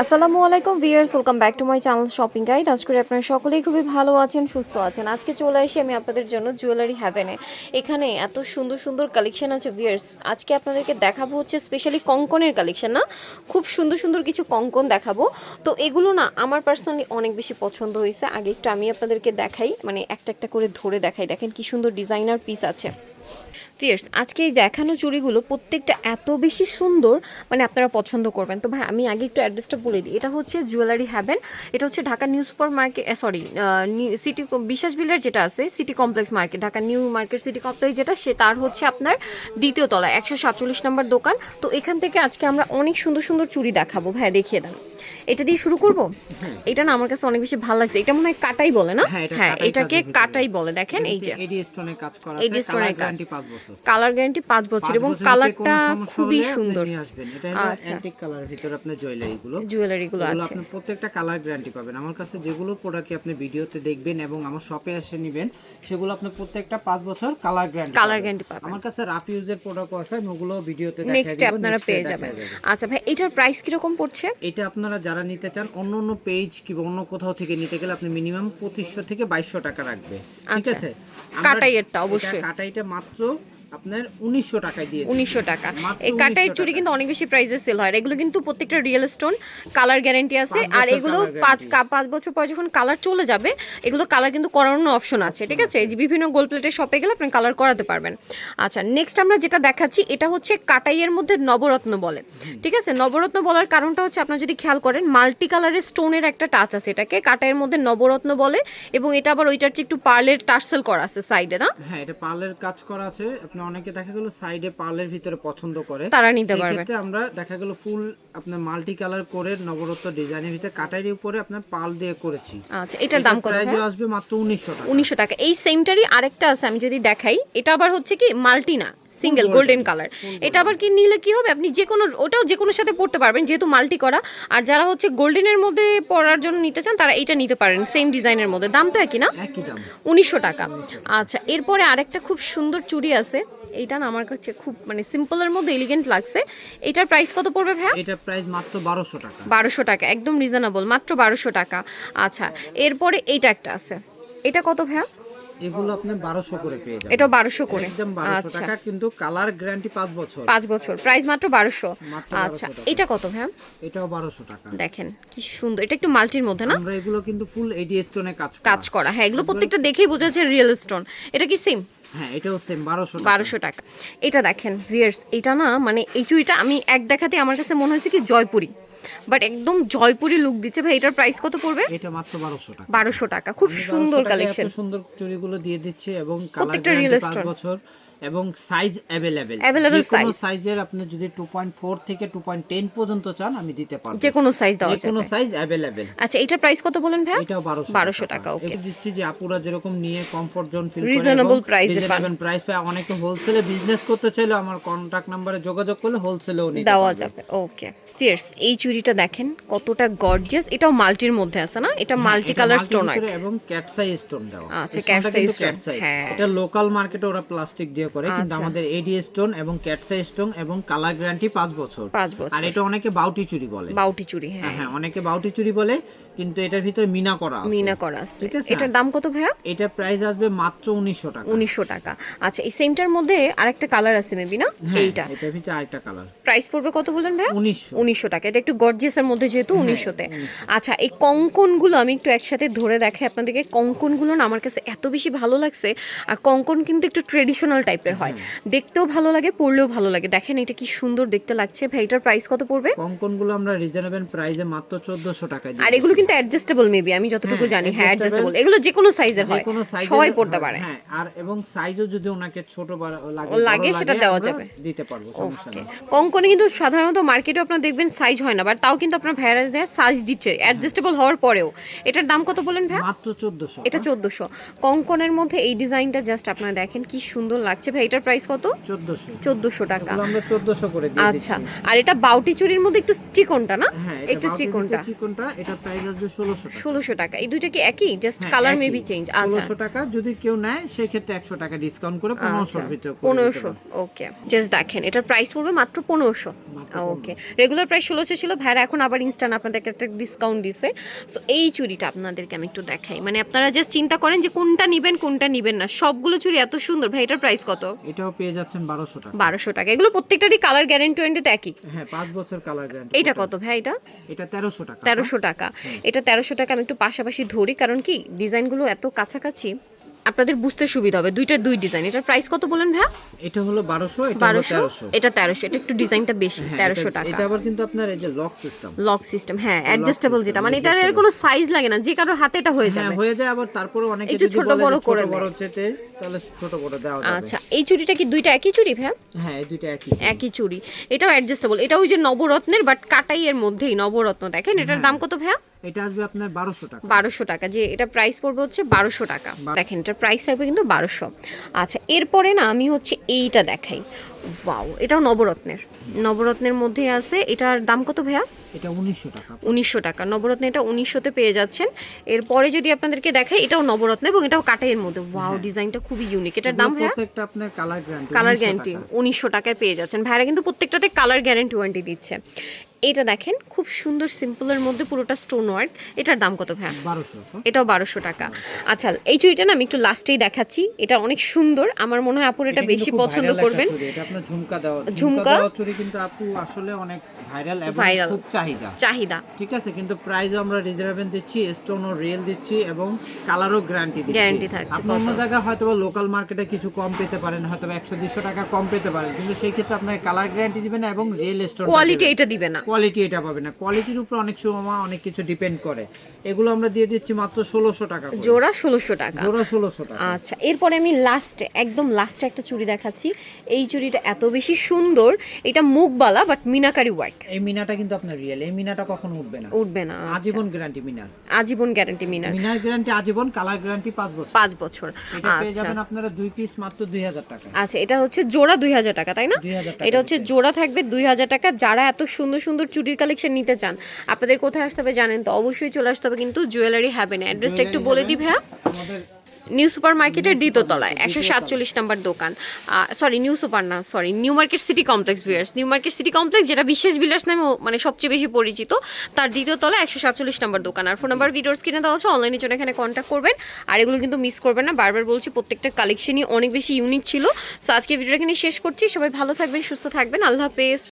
আসসালামু আলাইকুম viewers welcome back to my channel shopping guide. আজ করে আপনারা সকলেই খুবই ভালো আছেন, সুস্থ আছেন। আজকে চলে আসি আমি আপনাদের জন্য জুয়েলারি হ্যাভেনে। এখানে এত সুন্দর সুন্দর কালেকশন আছে ভিয়ার্স আজকে আপনাদেরকে দেখাবো হচ্ছে স্পেশালি কঙ্কনের কালেকশন, না? খুব সুন্দর সুন্দর কিছু কঙ্কন দেখাবো। তো এগুলো না আমার পার্সোনালি অনেক বেশি পছন্দ হয়েছে। আগে একটু আমি আপনাদেরকে দেখাই মানে একটা একটা করে ধরে দেখাই। দেখেন কি সুন্দর ডিজাইনার পিস আছে। ফিয়ার্স আজকে এই দেখানো চুড়িগুলো প্রত্যেকটা এত বেশি সুন্দর মানে আপনারা পছন্দ করবেন। তো ভাই, আমি আগে একটু অ্যাড্রেসটা বলে দিই। এটা হচ্ছে জুয়েলারি হ্যাভেন এটা হচ্ছে Dhaka new super market sorry city বিশ্বাস বিলের যেটা আছে city complex market Dhaka new market city complex যেটা, সে তার হচ্ছে আপনার দ্বিতীয় তলা একশো সাতচল্লিশ নম্বর দোকান। তো এখান থেকে আজকে আমরা অনেক সুন্দর সুন্দর চুড়ি দেখাবো। ভাই, দেখিয়ে দেন। এটা দিয়ে শুরু করব? এটা না আমার কাছে অনেক বেশি ভালো লাগছে। এটা মনে হয় কাটাই বলে না? হ্যাঁ, হ্যাঁ এটাকে কাটাই বলে। দেখেন এই যে। এডি স্টোনের কাজ করা আছে। কালার। গ্যারান্টি 5 বছর। কালার গ্যারান্টি পাঁচ বছর এবং কালারটা খুবই আপনি সুন্দর। এটা আচ্ছা। অ্যান্টিক কালারের ভিতরে আপনার জুয়েলারি গুলো জুয়েলারি গুলো আছে আপনি প্রত্যেকটা কালার গ্যারান্টি পাবেন। আমার কাছে যেগুলো প্রোডাক্ট আপনি ভিডিওতে দেখবেন এবং আমার শপে এসে নেবেন সেগুলো আপনি প্রত্যেকটা 5 বছর কালার গ্যারান্টি কালার গ্যারান্টি পাবেন। আমার কাছে রাফ ইউজের প্রোডাক্ট আছে আমি ওগুলো ভিডিওতে দেখাই নেক্সটে দিব আপনারা পেয়ে যাবেন। আচ্ছা ভাই এটার প্রাইস কীরকম পড়ছে? এটা আপনারা যারা নিতে চান অন্য অন্য পেজ কিংবা অন্য কোথাও থেকে নিতে গেলে আপনি মিনিমাম পঁচিশশো থেকে বাইশশো টাকা রাখবে ঠিক আচ্ছা। আছে কাটাইয়েরটা অবশ্যই। কাটাইটা মাত্র আপনার উনিশশো টাকায় দিয়ে দিচ্ছি। উনিশশো টাকা। এই কাটাই 1900 চুড়ি কিন্তু অনেক বেশি প্রাইসে সেল হয়। আর এগুলো কিন্তু প্রত্যেকটা রিয়েল স্টোন কালার গ্যারান্টি আছে। আর এগুলো পাঁচ পাঁচ বছর পর যখন কালার চলে যাবে এগুলো কালার কিন্তু করানোর অপশন আছে ঠিক আছে? এই যে বিভিন্ন গোল্ড প্লেটের শপে গেলে আপনি কালার করাতে পারবেন। আচ্ছা নেক্সট আমরা যেটা দেখাচ্ছি এটা হচ্ছে কাটাইয়ের মধ্যে নবরত্ন বলে ঠিক আছে? নবরত্ন বলার কারণটা হচ্ছে আপনারা যদি খেয়াল করেন মাল্টি কালারের স্টোনের একটা টাচ আছে এটাকে কাটাইয়ের মধ্যে নবরত্ন বলে এবং এটা আবার ওইটার চেয়ে একটু পার্লের টার্সেল করা আছে সাইডে না? হ্যাঁ এটা পার্লের কাজ করা আছে। আপনি অনেকে দেখা গেল সাইডে পার্লের ভিতরে পছন্দ করে। তারা নিতে পারবে। আমরা দেখা গেল ফুল আপনার মাল্টি কালার করে নবরত্ন ডিজাইনের ভিতরে কাটাইয়ের উপরে আপনার পাল দিয়ে করেছি। আচ্ছা এটার দাম কত প্রাইস আসবে মাত্র উনিশশো টাকা। উনিশশো টাকা। এই সেমটারই আরেকটা আছে আমি যদি দেখাই এটা আবার হচ্ছে কি মাল্টি না সিঙ্গেল গোল্ডেন কালার এটা আবার কি নিলে কি হবে? আপনি যে কোনো ওটাও যে কোনো সাথে পড়তে পারবেন যেহেতু মাল্টি করা। আর যারা হচ্ছে গোল্ডেনের মধ্যে পরার জন্য নিতে চান তারা এটা নিতে পারেন সেম ডিজাইনের মধ্যে। দাম তো একই না? উনিশশো টাকা। আচ্ছা এরপরে আরেকটা খুব সুন্দর চুড়ি আছে। এইটা না আমার কাছে খুব মানে সিম্পলের মধ্যে এলিগেন্ট লাগছে। এটার প্রাইস কত পড়বে ভাইয়া? এটা প্রাইস মাত্র বারোশো টাকা। বারোশো টাকা একদম রিজনেবল মাত্র বারোশো টাকা। আচ্ছা এরপরে এইটা একটা আছে। এটা কত ভাইয়া? এগুলো আপনি বারোশো করে পেয়ে যাবেন। এটা বারোশো করে। একদম বারোশো আচ্ছা। টাকা কিন্তু কালার গ্যারান্টি পাঁচ বছর। পাঁচ বছর প্রাইস মাত্র বারোশো। মাত্র আচ্ছা এটা কত ভাইয়া? এটাও বারোশো টাকা। দেখেন কি সুন্দর এটা একটু মাল্টির মধ্যে না? আমরা এগুলো কিন্তু ফুল এডি স্টোনে কাজ করা। কাজ করা হ্যাঁ এগুলো প্রত্যেকটা দেখেই বোঝা যাচ্ছে রিয়েল স্টোন এটা কি সেম বারোশো টাকা। এটা দেখেন ভিয়ার্স এটা না মানে এই চুইটা আমি এক দেখাতে আমার কাছে মনে হয়েছে কি জয়পুরি। বাট একদম জয়পুরি লুক দিচ্ছে। ভাই এটার প্রাইস কত পড়বে? এটা মাত্র বারোশো টাকা। 1200 টাকা। খুব সুন্দর কালেকশন সুন্দর চুড়িগুলো দিয়ে দিচ্ছে এবং প্রত্যেকটা গ্যারান্টি real বছর। এবং সাইজ অ্যাভেলেবেল Available যে কোনো। সাইজের আপনি যদি 2.4 থেকে 2.10 পর্যন্ত চান আমি দিতে পারব। যে কোনো সাইজ দেওয়া যে কোনো সাইজ অ্যাভেলেবেল আচ্ছা এটার প্রাইস কত বলেন ভাই এটাও 1200 1200 টাকা, okay. এটা দিচ্ছি যে আপুরা যেরকম নিয়ে comfort zone feel Reasonable price এ পান। প্রাইস পায়। অনেকে হোলসেলে বিজনেস করতে চাইলে আমার কন্টাক্ট নম্বরে যোগাযোগ করলে হোলসেলেও নিতে দেওয়া যাবে ওকে ফিয়ার্স এই চুড়িটা দেখেন কতটা গর্জিয়াস এটাও মাল্টির মধ্যে আছে না? এটা মাল্টি কালার স্টোন ভিতরে এবং ক্যাটসাই স্টোন দেওয়া। আচ্ছা, cat's eye। হ্যাঁ। এটা লোকাল মার্কেটে ওরা প্লাস্টিক দিয়ে করে কিন্তু আচ্ছা। আমাদের এডি স্টোন এবং ক্যাটসা স্টোন এবং কালার গ্যারান্টি পাঁচ বছর পাঁচ বছর। আর এটা অনেকে বাউটি চুরি বলে বাউটি চুড়ি হ্যাঁ হ্যাঁ হ্যাঁ অনেকে বাউটি চুরি বলে কিন্তু এটার ভিতরে মিনা করা আছে। মিনা করা আছে? এটার দাম কত ভাইয়া? এটার প্রাইস আসবে মাত্র উনিশশো টাকা। উনিশশো টাকা। আচ্ছা এই সেমটার মধ্যে আরেকটা কালার আছে মেবি না? হ্যাঁ, এইটা। এটার ভিতরে আরেকটা কালার প্রাইস পড়বে কত বললেন ভাইয়া? উনিশশো। উনিশশো টাকা। এটা একটু গর্জিয়াসের মধ্যে যেহেতু হ্যাঁ, উনিশশোতে। আচ্ছা এই কঙ্কনগুলো আমি একটু একসাথে ধরে দেখাই আপনাদেরকে। কঙ্কনগুলো না আমার কাছে এত বেশি ভালো লাগছে। আর কঙ্কন কিন্তু একটু ট্রেডিশনাল টাইপের হয়। দেখতেও ভালো লাগে পরলেও ভালো লাগে। দেখেন এটা কি সুন্দর দেখতে লাগছে। ভাই এটার প্রাইস কত পড়বে? কঙ্কনগুলো আমরা রিজনেবল প্রাইসে মাত্র চোদ্দশো টাকায় আর এগুলো কিন্তু অ্যাডজাস্টেবল মেবি আমি যতটুকু হ্যাঁ, জানি হ্যাঁ অ্যাডজাস্টেবল এগুলো যে কোনো সাইজের হয় সবাই পড়তে পারে। হ্যাঁ আর এবং সাইজও যদি ওনাকে ছোট লাগে লাগে, সেটা দেওয়া যাবে। দিতে পারব সমস্যা নেই। কঙ্কনে কিন্তু সাধারণত মার্কেটে আপনার দেখবেন সাইজ হয় না বাট তাও কিন্তু আপনার ভ্যারাইজ দেয় সাইজ দিচ্ছে অ্যাডজাস্টেবল হওয়ার পরেও। এটার দাম কত বলেন ভাই মাত্র চোদ্দশো। এটা চোদ্দোশো। কঙ্কনের মধ্যে এই ডিজাইনটা জাস্ট আপনারা দেখেন কি সুন্দর লাগছে। ভাই এটার প্রাইস কত? চোদ্দশো। চোদ্দোশো টাকা। আমরা চোদ্দশো করে দিয়ে আচ্ছা। আর এটা বাউটি চুরির মধ্যে একটু চিকনটা না? হ্যাঁ একটু চিকনটা। চিকনটা এটা প্রাইস ষোলোশো টাকা। এই দুইটা কি একই? জাস্ট হ্যাঁ, কালার মেবি চেঞ্জ আচ্ছা। ষোলোশো টাকা যদি কেউ নেয় সেই ক্ষেত্রে একশো টাকা ডিসকাউন্ট করে করে দিতে পনেরোশো। ওকে জাস্ট দেখেন এটার প্রাইস পড়বে মাত্র পনেরোশো। ওকে রেগুলার প্রাইস ষোলোশো ছিল। ভাইরা এখন আবার ইনস্ট্যান্ট আপনাদেরকে একটা ডিসকাউন্ট দিছে। সো এই চুড়িটা আপনাদেরকে আমি একটু দেখাই। মানে আপনারা জাস্ট চিন্তা করেন যে কোনটা নিবেন কোনটা নিবেন না। সবগুলো চুরি এত সুন্দর। ভাই এটার প্রাইস কত? এটাও পেয়ে যাচ্ছেন বারোশো টাকা। বারোশো টাকা। এগুলো প্রত্যেকটারই কালার গ্যারেন্টি ওয়ারেন্টি তো একই। হ্যাঁ পাঁচ বছর কালার গ্যারান্টি এইটা কত ভাই এটা? এটা তেরোশো টাকা। তেরোশো টাকা। এটা তেরোশো টাকা আমি একটু পাশাপাশি ধরি কারণ কি ডিজাইনগুলো এত কাছাকাছি আপনাদের বুঝতে সুবিধা হবে। দুইটা দুই ডিজাইন। এটার প্রাইস কত বলেন ভাইয়া? এটা হলো বারোশো এটা হলো বারোশো? তেরোশো। এটা তেরোশো। এটা একটু ডিজাইনটা বেশি হ্যাঁ, তেরোশো এটা- টাকা। এটা আবার কিন্তু আপনার এই যে লক সিস্টেম লক সিস্টেম হ্যাঁ অ্যাডজাস্টেবল যেটা। মানে এটার এর কোনো সাইজ লাগে না যে কারও হাতে এটা হয়ে হ্যাঁ যাবে। হয়ে যায় আবার তারপরে অনেকে একটু ছোট বড় করে বড়। চেতে তাহলে ছোট বড় দেওয়া যাবে। আচ্ছা এই চুড়িটা কি দুইটা একই চুড়ি ভাইয়া? হ্যাঁ এই দুইটা একই একই চুড়ি। এটাও অ্যাডজাস্টেবল এটা ওই যে নবরত্নের বাট কাটাই এর মধ্যেই নবরত্ন দেখেন এটার হ্যাঁ। দাম কত ভাইয়া? এটা আসবে আপনার বারোশো টাকা। বারোশো টাকা। যে এটা প্রাইস পড়বে হচ্ছে বারোশো টাকা। দেখেন এটার প্রাইস থাকবে কিন্তু বারোশো। আচ্ছা এরপরে না আমি হচ্ছে এইটা দেখাই। ওয়াও এটাও নবরত্নের। নবরত্নের মধ্যে আছে এটার দাম কত ভাইয়া? এটা উনিশশো টাকা। উনিশশো টাকা। নবরত্ন এটা উনিশশোতে পেয়ে যাচ্ছেন। এরপরে যদি আপনাদেরকে দেখাই এটাও নবরত্ন এবং এটাও কাটাইয়ের মধ্যে। ওয়াও ডিজাইনটা খুবই ইউনিক এটার দাম ভাইয়া? প্রত্যেকটা আপনার কালার গ্যারান্টি কালার গ্যারান্টি উনিশশো টাকায় পেয়ে যাচ্ছেন। ভাইরা কিন্তু প্রত্যেকটাতে কালার গ্যারান্টি ওয়ারেন্টি দিচ্ছে। এটা দেখেন খুব সুন্দর সিম্পলের মধ্যে পুরোটা স্টোন ওয়ার্ক এটার দাম কত ভাইয়া? বারোশো এটাও বারোশো টাকা। আচ্ছা এই চুড়িটা না আমি একটু লাস্টেই দেখাচ্ছি। এটা অনেক সুন্দর। আমার মনে হয় আপুর এটা বেশি পছন্দ করবেন। আপনার ঝুমকা দেওয়া ঝুমকা? দেওয়া চুড়ি কিন্তু আপু আসলে অনেক ভাইরাল এবং খুব চাহিদা। চাহিদা। ঠিক আছে কিন্তু প্রাইসও আমরা রিজার্ভেন দিচ্ছি স্টোন ও রিয়েল দিচ্ছি এবং কালারও গ্যারান্টি দিচ্ছি। Guarantee থাকছে, আপনি অন্য? জায়গায় হয়তো লোকাল মার্কেটে কিছু কম পেতে পারেন হয়তো একশো দুশো টাকা কম পেতে পারেন কিন্তু সেই ক্ষেত্রে আপনার কালার গ্যারান্টি দিবেন না এবং রিয়েল স্টোন কোয়ালিটি এটা দিবে না। কোয়ালিটি এটা পাবে না। কোয়ালিটির উপর অনেক সময় অনেক কিছু ডিপেন্ড করে। এগুলো আমরা দিয়ে দিচ্ছি মাত্র ষোলোশো টাকা জোড়া ষোলোশো টাকা। জোড়া ষোলোশো টাকা। আচ্ছা এরপরে আমি লাস্টে একদম লাস্টে একটা চুড়ি দেখাচ্ছি। এই চুড়িটা এত বেশি সুন্দর এটা মুখবালা বাট মিনাকারি ওয়ার্ক এই মিনাটা কিন্তু আপনার রিয়েল এই মিনাটা কখনো উঠবে না। উঠবে না আচ্ছা। আজীবন গ্যারান্টি মিনার। আজীবন গ্যারান্টি মিনার। মিনার গ্যারান্টি আজীবন কালার গ্যারান্টি পাঁচ বছর। পাঁচ বছর এটা পেয়ে আচ্ছা। যাবেন আপনারা দুই পিস মাত্র দুই হাজার টাকা। আচ্ছা এটা হচ্ছে জোড়া দুই হাজার টাকা তাই না? এটা হচ্ছে জোড়া থাকবে দুই হাজার টাকা। যারা এত সুন্দর সুন্দর চুটির কালেকশন নিতে চান আপনাদের কোথায় আসতে হবে জানেন তো? অবশ্যই চলে আসতে হবে কিন্তু জুয়েলারি হ্যাভেনে অ্যাড্রেসটা একটু বলে দিই ভাইয়া। আমাদের নিউ সুপার মার্কেটের দ্বিতীয়তলায় একশো সাতচল্লিশ নাম্বার দোকান। সরি নিউ সুপার না sorry new market city complex বিয়ার্স নিউ মার্কেট সিটি কমপ্লেক্স যেটা বিশেষ বিলাস নামে মানে সবচেয়ে বেশি পরিচিত তার দ্বিতীয় তলা একশো সাতচল্লিশ নাম্বার দোকান। আর ফোন নাম্বার ভিডিওর স্ক্রিনে দেওয়া আছে অনলাইনে জন্য এখানে কন্ট্যাক্ট করবেন। আর এগুলো কিন্তু মিস করবেন না বারবার বলছি প্রত্যেকটা কালেকশনই অনেক বেশি ইউনিক ছিল। সো আজকে ভিডিওটা এখানে শেষ করছি। সবাই ভালো থাকবেন সুস্থ থাকবেন। আল্লাহ হাফেজ।